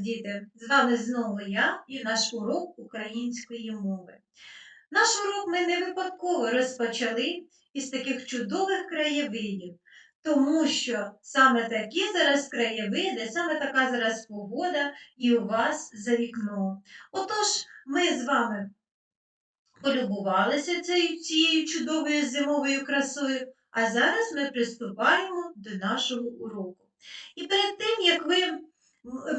діти! З вами знову я і наш урок української мови. Наш урок ми не випадково розпочали із таких чудових краєвидів, тому що саме такі зараз краєвиди, саме така зараз погода і у вас за вікном. Отож, ми з вами полюбувалися цією, цією чудовою зимовою красою, а зараз ми приступаємо до нашого уроку. І перед тим, як ви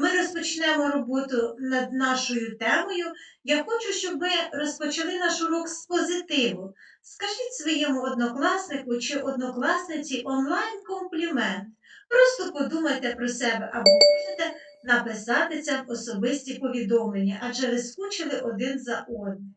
ми розпочнемо роботу над нашою темою. Я хочу, щоб ми розпочали наш урок з позитиву. Скажіть своєму однокласнику чи однокласниці онлайн-комплімент. Просто подумайте про себе або можете написати це в особисті повідомлення, адже ви скучили один за одним.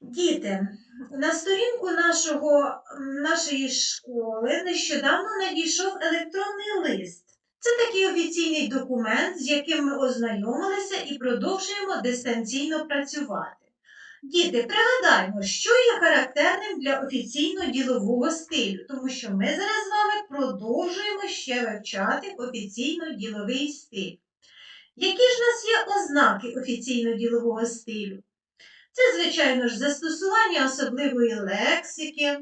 Діти, на сторінку нашого, нашої школи нещодавно надійшов електронний лист. Це такий офіційний документ, з яким ми ознайомилися і продовжуємо дистанційно працювати. Діти, пригадаймо, що є характерним для офіційно-ділового стилю, тому що ми зараз з вами продовжуємо ще вивчати офіційно-діловий стиль. Які ж у нас є ознаки офіційно-ділового стилю? Це, звичайно ж, застосування особливої лексики,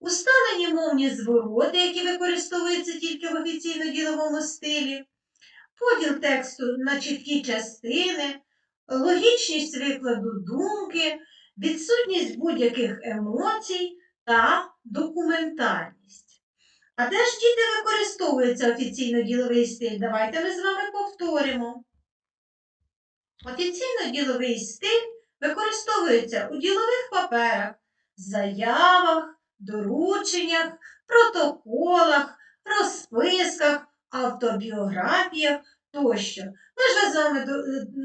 усталені мовні звороти, які використовуються тільки в офіційно-діловому стилі, поділ тексту на чіткі частини, логічність викладу думки, відсутність будь-яких емоцій та документальність. А де ж діти використовується офіційно-діловий стиль? Давайте ми з вами повторимо. Офіційно-діловий стиль використовується у ділових паперах, заявах, дорученнях, протоколах, розписках, автобіографіях тощо. Ми ж з вами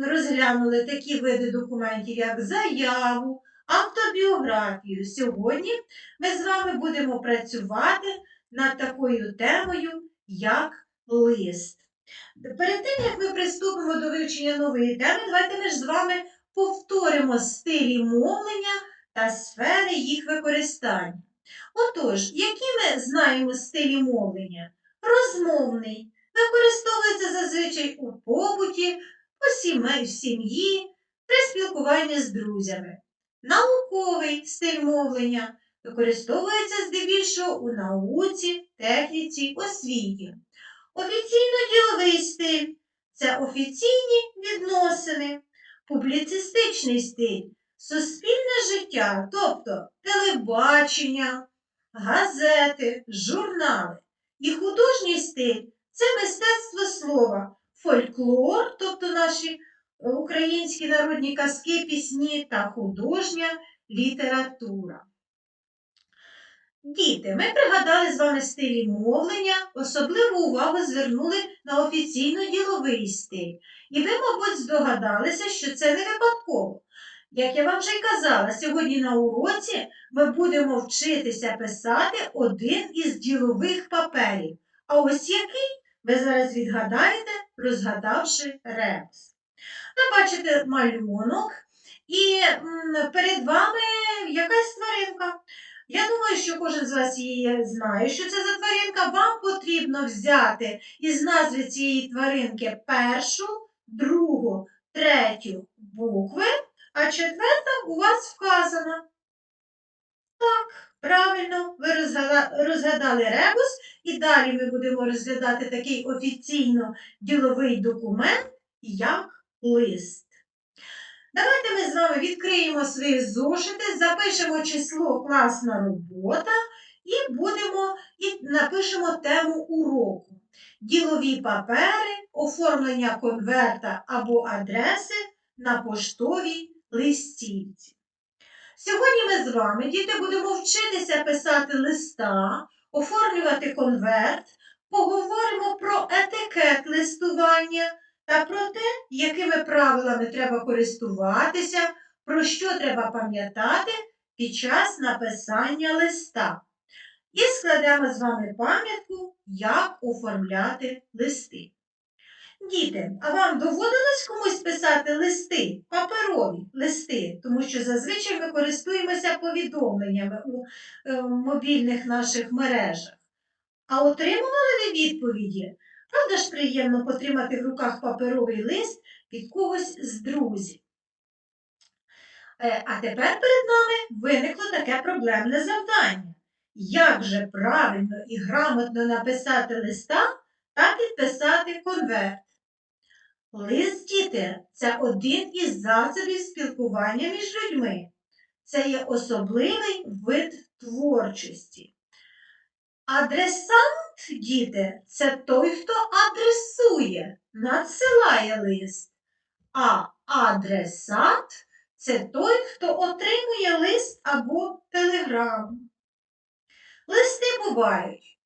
розглянули такі види документів, як заяву, автобіографію. Сьогодні ми з вами будемо працювати над такою темою, як лист. Перед тим, як ми приступимо до вивчення нової теми, давайте ми ж з вами повторимо стилі мовлення та сфери їх використання. Отож, які ми знаємо стилі мовлення? Розмовний використовується зазвичай у побуті, у сім'ї, при спілкуванні з друзями. Науковий стиль мовлення використовується здебільшого у науці, техніці, освіті. Офіційно-діловий стиль це офіційні відносини, публіцистичний стиль, суспільне життя, тобто телебачення, газети, журнали. І художній стиль це мистецтво слова, фольклор, тобто наші українські народні казки, пісні та художня література. Діти, ми пригадали з вами стилі мовлення, особливу увагу звернули на офіційно-діловий стиль. І ви, мабуть, здогадалися, що це не випадково. Як я вам вже й казала, сьогодні на уроці ми будемо вчитися писати один із ділових паперів. А ось який ви зараз відгадаєте, розгадавши ребус. Ви бачите малюнок, і перед вами якась тваринка. Я думаю, що кожен з вас її знає, що це за тваринка. Вам потрібно взяти із назви цієї тваринки першу, другу, третю букви, а четверта у вас вказана. Так, правильно, ви розгадали ребус, і далі ми будемо розглядати такий офіційно діловий документ, як лист. Давайте ми з вами відкриємо свої зошити, запишемо число класна робота і будемо і напишемо тему уроку. Ділові папери, оформлення конверта або адреси на поштовій листівці. Сьогодні ми з вами, діти, будемо вчитися писати листа, оформлювати конверт, поговоримо про етикет листування та про те, якими правилами треба користуватися, про що треба пам'ятати під час написання листа. І складемо з вами пам'ятку, як оформляти листи. Діти, а вам доводилось комусь писати листи, паперові листи, тому що зазвичай ми користуємося повідомленнями у е, мобільних наших мережах. А отримували ви відповіді Правда ж приємно потримати в руках паперовий лист від когось з друзів. Е, А тепер перед нами виникло таке проблемне завдання. Як же правильно і грамотно написати листа та підписати конверт? Лист, діти, це один із засобів спілкування між людьми. Це є особливий вид творчості. Адресант, діти, це той, хто адресує, надсилає лист. А адресат це той, хто отримує лист або телеграму. Листи бувають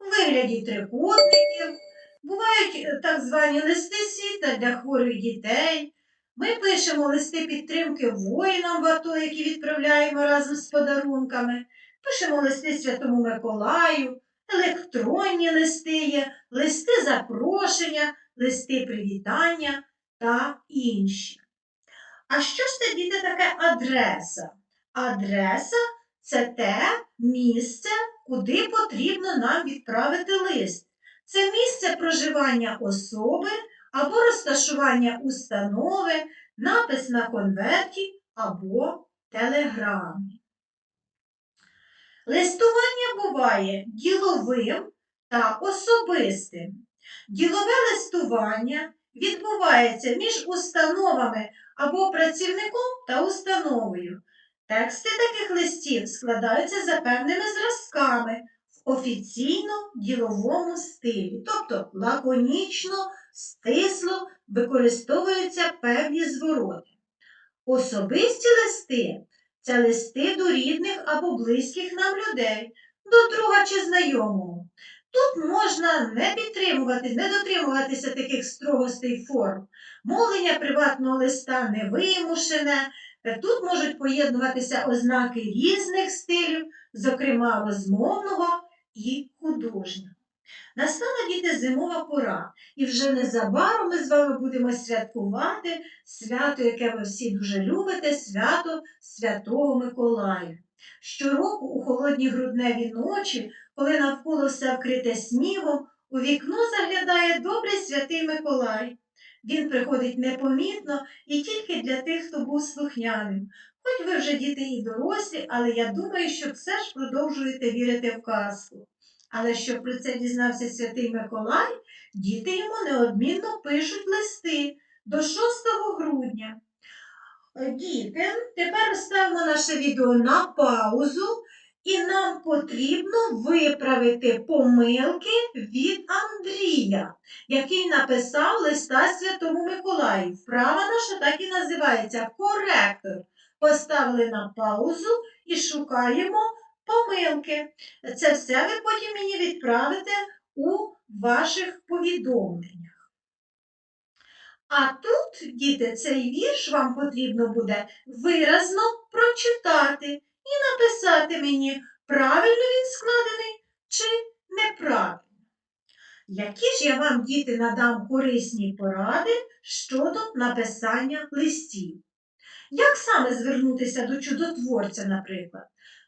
у вигляді трикутників, бувають е, так звані листи світа для хворих дітей. Ми пишемо листи підтримки воїнам в АТО, які відправляємо разом з подарунками. Пишемо листи Святому Миколаю, електронні листи є, листи запрошення, листи привітання та інші. А що ж це, діти, таке адреса? Адреса це те місце, куди потрібно нам відправити лист. Це місце проживання особи або розташування установи, напис на конверті або телеграмі. Листування буває діловим та особистим. Ділове листування відбувається між установами або працівником та установою. Тексти таких листів складаються за певними зразками в офіційно-діловому стилі, тобто лаконічно, стисло використовуються певні звороти. Особисті листи це листи до рідних або близьких нам людей, до друга чи знайомого. Тут можна не підтримувати, не дотримуватися таких строгостей форм. Мовлення приватного листа не вимушене. Тут можуть поєднуватися ознаки різних стилів, зокрема розмовного і художнього. Настала діти зимова пора, і вже незабаром ми з вами будемо святкувати свято, яке ви всі дуже любите, свято Святого Миколая. Щороку у холодні грудневі ночі, коли навколо все вкрите снігом, у вікно заглядає добрий святий Миколай. Він приходить непомітно і тільки для тих, хто був слухняним. Хоч ви вже діти і дорослі, але я думаю, що все ж продовжуєте вірити в казку. Але щоб про це дізнався святий Миколай, діти йому неодмінно пишуть листи до 6 грудня. Е, Діти, тепер ставимо наше відео на паузу, і нам потрібно виправити помилки від Андрія, який написав листа Святому Миколаю. Вправа наша так і називається коректор. Поставили на паузу і шукаємо помилки. Це все ви потім мені відправите у ваших повідомленнях. А тут, діти, цей вірш вам потрібно буде виразно прочитати і написати мені, правильно він складений чи неправильно. Які ж я вам, діти, надам корисні поради щодо написання листів? Як саме звернутися до чудотворця, наприклад?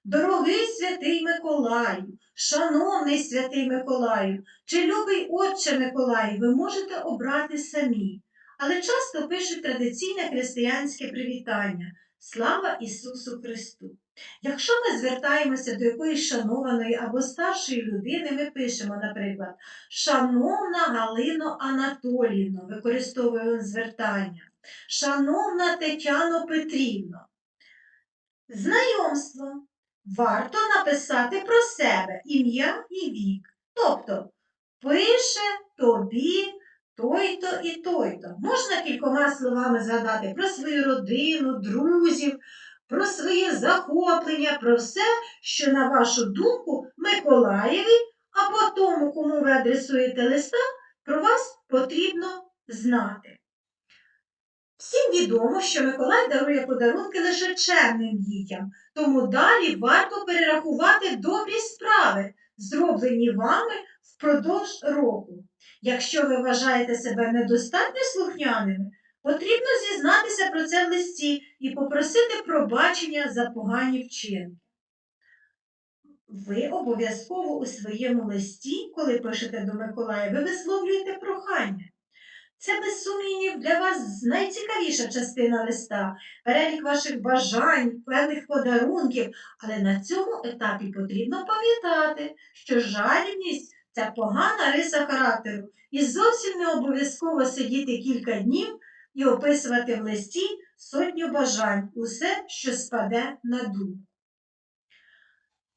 Дорогий святий Миколаю, шановний святий Миколаю, чи любий отче Миколаю, ви можете обрати самі, але часто пишуть традиційне християнське привітання. Слава Ісусу Христу! Якщо ми звертаємося до якоїсь шанованої або старшої людини, ми пишемо, наприклад, Шановна Галино Анатоліївно, використовуємо звертання, Шановна Тетяно Петрівно, знайомство варто написати про себе ім'я і вік. Тобто пише тобі той-то і той-то. Можна кількома словами згадати про свою родину, друзів, про своє захоплення, про все, що, на вашу думку, Миколаєві або тому, кому ви адресуєте листа, про вас потрібно знати. Всім відомо, що Миколай дарує подарунки лише чемним дітям, тому далі варто перерахувати добрі справи, зроблені вами впродовж року. Якщо ви вважаєте себе недостатньо слухняними, потрібно зізнатися про це в листі і попросити пробачення за погані вчинки. Ви обов'язково у своєму листі, коли пишете до Миколая, ви висловлюєте прохання. Це, без сумнівів, для вас найцікавіша частина листа, перелік ваших бажань, певних подарунків. Але на цьому етапі потрібно пам'ятати, що жалібність це погана риса характеру, і зовсім не обов'язково сидіти кілька днів і описувати в листі сотню бажань, усе, що спаде на думку.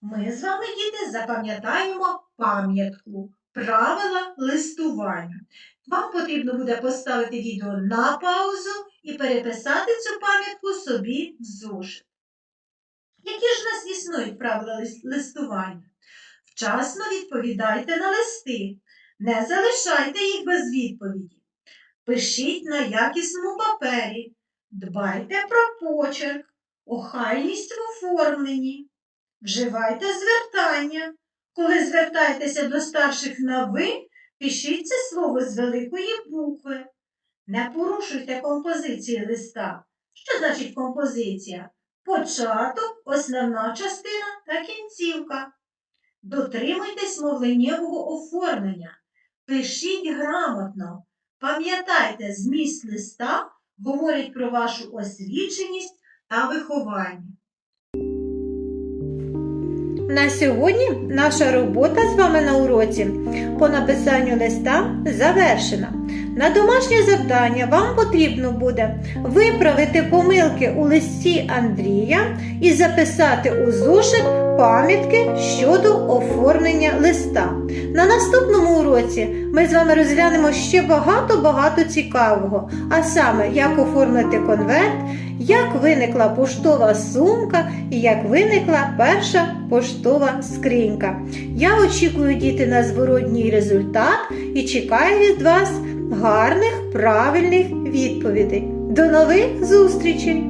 Ми з вами, діти, запам'ятаємо пам'ятку, правила листування. Вам потрібно буде поставити відео на паузу і переписати цю пам'ятку собі в зошит. Які ж нас існують правила листування? Вчасно відповідайте на листи, не залишайте їх без відповіді. Пишіть на якісному папері, дбайте про почерк, охайність в оформленні, вживайте звертання. Коли звертаєтеся до старших на ви, пишіть слово з великої букви. Не порушуйте композиції листа. Що значить композиція? Початок, основна частина та кінцівка. Дотримуйтесь мовленнєвого оформлення. Пишіть грамотно. Пам'ятайте, зміст листа говорить про вашу освіченість та виховання. На сьогодні наша робота з вами на уроці по написанню листа завершена. На домашнє завдання вам потрібно буде виправити помилки у листі Андрія і записати у зошит пам'ятки щодо оформлення листа. На наступному уроці ми з вами розглянемо ще багато-багато цікавого, а саме, як оформити конверт, як виникла поштова сумка і як виникла перша поштова скринька. Я очікую діти на зворотній результат і чекаю від вас гарних, правильних відповідей. До нових зустрічей!